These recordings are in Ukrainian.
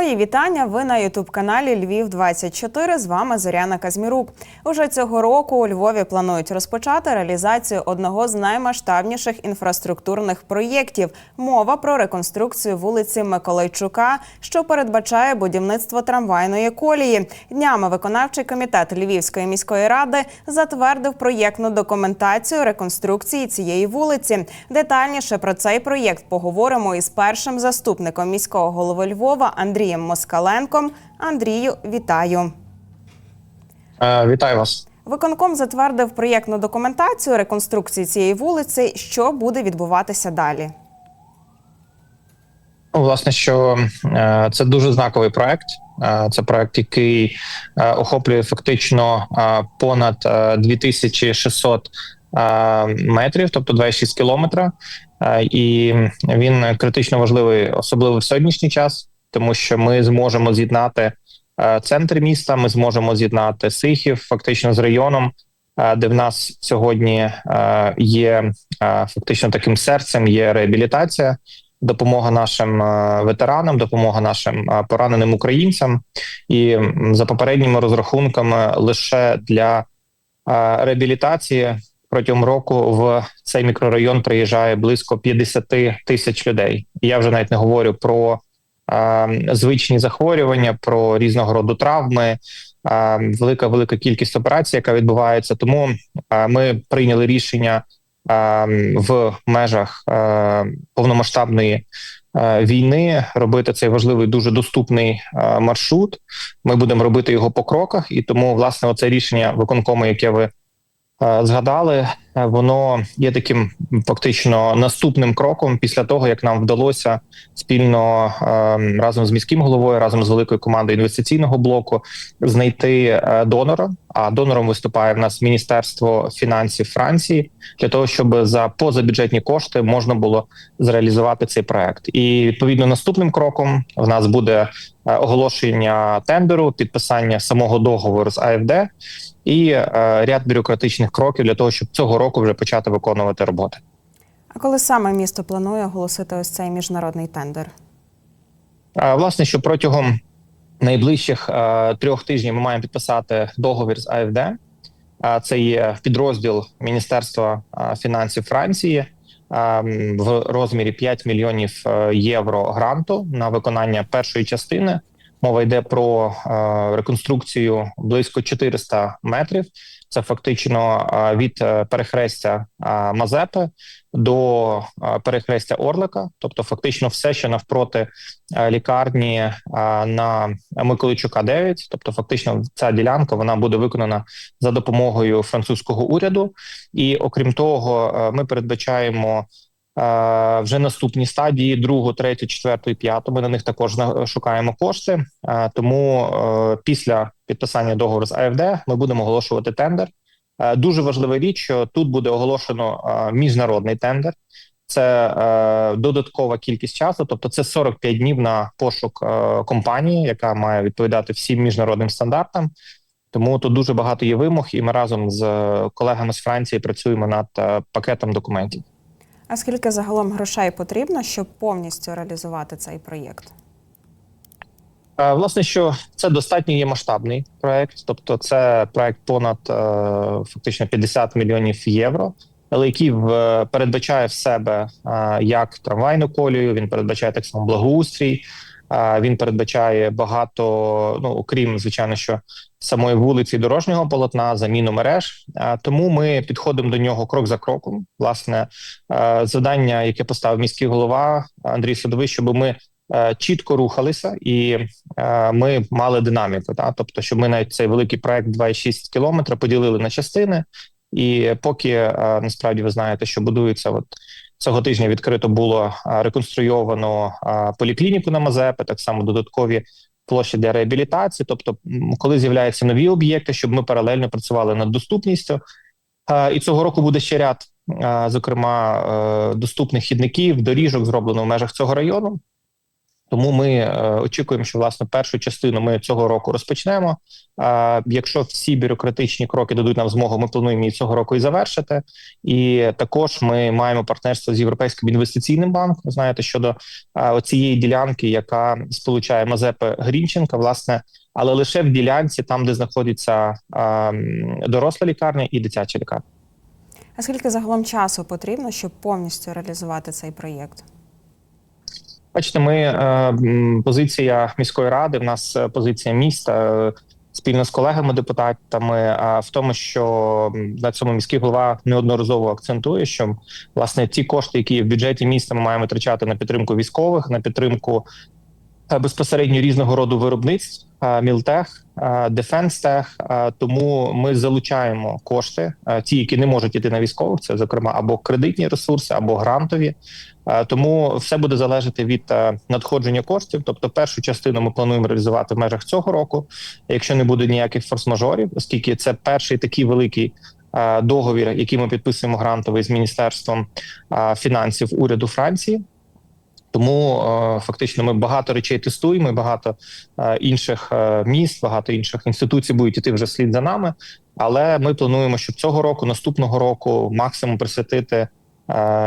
Мої вітання. Ви на Ютуб-каналі Львів 24 З вами Зоряна Казмірук. Уже цього року у Львові планують розпочати реалізацію одного з наймасштабніших інфраструктурних проєктів. Мова про реконструкцію вулиці Миколайчука, що передбачає будівництво трамвайної колії. Днями виконавчий комітет Львівської міської ради затвердив проєктну документацію реконструкції цієї вулиці. Детальніше про цей проєкт поговоримо із першим заступником міського голови Львова Андрієм Москаленком. Андрію, вітаю. Е, Вітаю вас. Виконком затвердив проєктну документацію реконструкції цієї вулиці. Що буде відбуватися далі? Ну, власне, що е, це дуже знаковий проект. Е, Це проект, який е, охоплює фактично понад е, 2600 е, метрів, тобто 2,6 кілометра. І він критично важливий, особливо в сьогоднішній час, тому що ми зможемо з'єднати е, центр міста. Ми зможемо з'єднати Сихів фактично з районом, е, де в нас сьогодні е, є фактично таким серцем, є реабілітація допомога нашим ветеранам, допомога нашим пораненим українцям, і за попередніми розрахунками лише для реабілітації протягом року в цей мікрорайон приїжджає близько 50 тисяч людей. Я вже навіть не говорю про звичні захворювання, про різного роду травми. Велика велика кількість операцій, яка відбувається. Тому ми прийняли рішення в межах повномасштабної війни робити цей важливий дуже доступний маршрут. Ми будемо робити його по кроках, і тому власне оце рішення виконкому, яке ви згадали, е, воно є таким фактично наступним кроком після того, як нам вдалося спільно е, разом з міським головою, разом з великою командою інвестиційного блоку знайти е, донора. А донором виступає в нас Міністерство фінансів Франції для того, щоб за позабюджетні кошти можна було зреалізувати цей проект. І відповідно наступним кроком в нас буде е, оголошення тендеру, підписання самого договору з АФД і е, ряд бюрократичних кроків для того, щоб цього року вже почати виконувати роботи. А коли саме місто планує оголосити ось цей міжнародний тендер? Власне, що протягом найближчих е, трьох тижнів ми маємо підписати договір з АФД. Це є підрозділ Міністерства е, фінансів Франції в розмірі 5 мільйонів євро гранту на виконання першої частини. Мова йде про е, реконструкцію близько 400 метрів. Це фактично е, від е, перехрестя Мазепи до перехрестя Орлика, тобто фактично все, що навпроти лікарні на Миколайчука 9. Тобто, фактично, ця ділянка вона буде виконана за допомогою французького уряду. І окрім того, ми передбачаємо. Вже наступні стадії другу, третю, четверту і п'яту. Ми на них також шукаємо кошти. Тому е, після підписання договору з АФД ми будемо оголошувати тендер. Е, Дуже важлива річ, що тут буде оголошено е, міжнародний тендер. Це е, додаткова кількість часу, тобто це 45 днів на пошук е, компанії, яка має відповідати всім міжнародним стандартам. Тому тут дуже багато є вимог, і ми разом з колегами з Франції працюємо над е, пакетом документів. А скільки загалом грошей потрібно, щоб повністю реалізувати цей проєкт? Е, Власне, що це достатньо є масштабний проект, тобто це проект понад е, фактично 50 мільйонів євро, але який в, передбачає в себе е, як трамвайну колію, він передбачає так само благоустрій. Він передбачає багато, ну окрім звичайно, що самої вулиці дорожнього полотна, заміну мереж. Тому ми підходимо до нього крок за кроком. Власне, е, завдання, яке поставив міський голова Андрій Садовий, щоб ми е, чітко рухалися і е, ми мали динаміку. Та? Тобто, щоб ми навіть цей великий проект 2,6 кілометра поділили на частини, і поки е, насправді ви знаєте, що будується от. Цього тижня відкрито було е, реконструйовано е, поліклініку на Мазепи, так само додаткові площі для реабілітації. Тобто, коли з'являються нові об'єкти, щоб ми паралельно працювали над доступністю. І цього року буде ще ряд, зокрема, доступних хідників, доріжок зроблено в межах цього району. Тому ми е, очікуємо, що власне першу частину ми цього року розпочнемо. Е, якщо всі бюрократичні кроки дадуть нам змогу, ми плануємо її цього року і завершити. І також ми маємо партнерство з європейським інвестиційним банком. Знаєте, щодо е, цієї ділянки, яка сполучає Мазепи Грінченка, власне, але лише в ділянці, там де знаходиться доросла лікарня і дитяча лікарня. А скільки загалом часу потрібно, щоб повністю реалізувати цей проєкт? Бачите, ми е, позиція міської ради. В нас е, позиція міста е, спільно з колегами депутатами. А в тому, що на цьому міський голова неодноразово акцентує, що власне ті кошти, які в бюджеті міста, ми маємо витрачати на підтримку військових, на підтримку безпосередньо різного роду виробництв, мілтех, дефенстех. Тому ми залучаємо кошти, ті, які не можуть іти на військових, це зокрема або кредитні ресурси, або грантові. Тому все буде залежати від надходження коштів. Тобто, першу частину ми плануємо реалізувати в межах цього року, якщо не буде ніяких форс-мажорів, оскільки це перший такий великий. Договір, який ми підписуємо грантовий з міністерством фінансів уряду Франції, тому е, фактично ми багато речей тестуємо, багато е, інших е, міст, багато інших інституцій будуть іти вже слід за нами. Але ми плануємо, щоб цього року, наступного року, максимум присвятити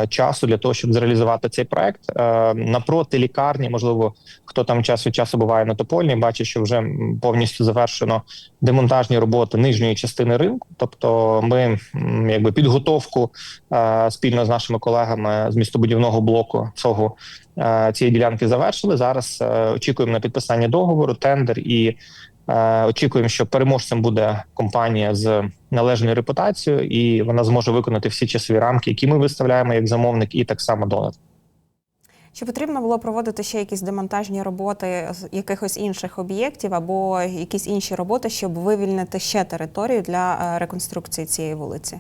часу для того, щоб зреалізувати цей проект. Е, напроти лікарні, можливо, хто там час від часу буває на Топольній, бачить, що вже повністю завершено демонтажні роботи нижньої частини ринку. Тобто, ми якби підготовку е, спільно з нашими колегами з містобудівного блоку цього е, цієї ділянки завершили. Зараз е, очікуємо на підписання договору, тендер і. Е, Очікуємо, що переможцем буде компанія з належною репутацією, і вона зможе виконати всі часові рамки, які ми виставляємо як замовник, і так само донор. Чи потрібно було проводити ще якісь демонтажні роботи з якихось інших об'єктів або якісь інші роботи, щоб вивільнити ще територію для е, реконструкції цієї вулиці?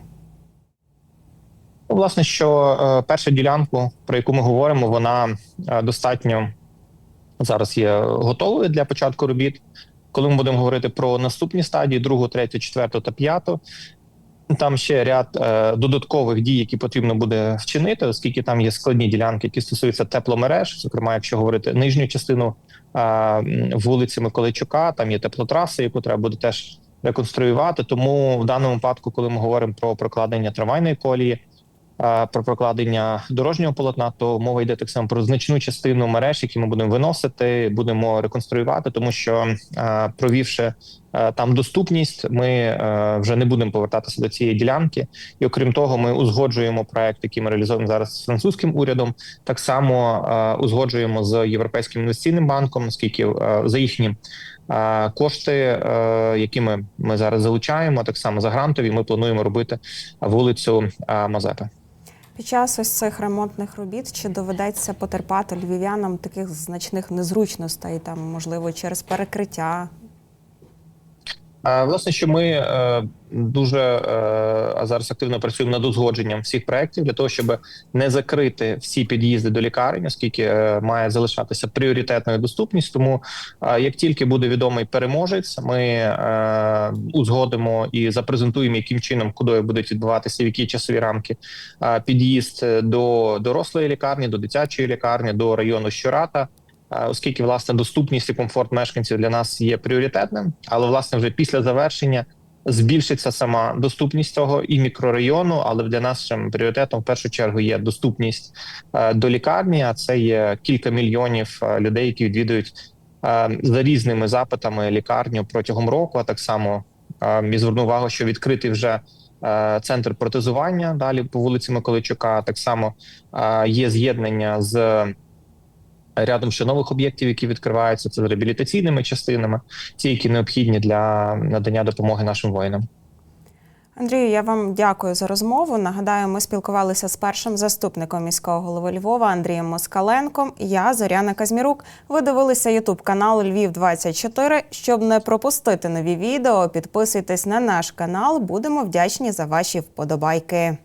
Ну, Власне, що е, перша ділянку, про яку ми говоримо, вона достатньо зараз є готовою для початку робіт. Коли ми будемо говорити про наступні стадії, другу, третю, четверту та п'яту, там ще ряд е, додаткових дій, які потрібно буде вчинити, оскільки там є складні ділянки, які стосуються тепломереж. Зокрема, якщо говорити нижню частину е, вулиці Миколайчука, там є теплотраса, яку треба буде теж реконструювати. Тому в даному випадку, коли ми говоримо про прокладення трамвайної колії, про прокладення дорожнього полотна, то мова йде так само про значну частину мереж, які ми будемо виносити, будемо реконструювати, тому що провівши там доступність, ми вже не будемо повертатися до цієї ділянки. І окрім того, ми узгоджуємо проект, який ми реалізуємо зараз з французьким урядом. Так само узгоджуємо з європейським інвестиційним банком, оскільки е, за їхні кошти, які ми, ми зараз залучаємо, так само за грантові, ми плануємо робити вулицю Мазепи. Під час ось цих ремонтних робіт чи доведеться потерпати львів'янам таких значних незручностей, там можливо через перекриття? Власне, що ми е, дуже е, а зараз активно працюємо над узгодженням всіх проєктів для того, щоб не закрити всі під'їзди до лікарень, оскільки е, має залишатися пріоритетною доступність. Тому е, як тільки буде відомий переможець, ми узгодимо і запрезентуємо, яким чином куди будуть відбуватися, в які часові рамки під'їзд до дорослої лікарні, до дитячої лікарні, до району Щората. Оскільки власне доступність і комфорт мешканців для нас є пріоритетним, але власне вже після завершення збільшиться сама доступність цього і мікрорайону. Але для нас ще пріоритетом в першу чергу є доступність е, до лікарні. А це є кілька мільйонів е, людей, які відвідують е, за різними запитами лікарню протягом року. А так само я зверну увагу, що відкритий вже. Центр протезування далі по вулиці Миколайчука. Так само є з'єднання з рядом ще нових об'єктів, які відкриваються це реабілітаційними частинами, ті, які необхідні для надання допомоги нашим воїнам. Андрію, я вам дякую за розмову. Нагадаю, ми спілкувалися з першим заступником міського голови Львова Андрієм Москаленком. Я Зоряна Казмірук. Ви дивилися Ютуб канал Львів 24 Щоб не пропустити нові відео, підписуйтесь на наш канал. Будемо вдячні за ваші вподобайки.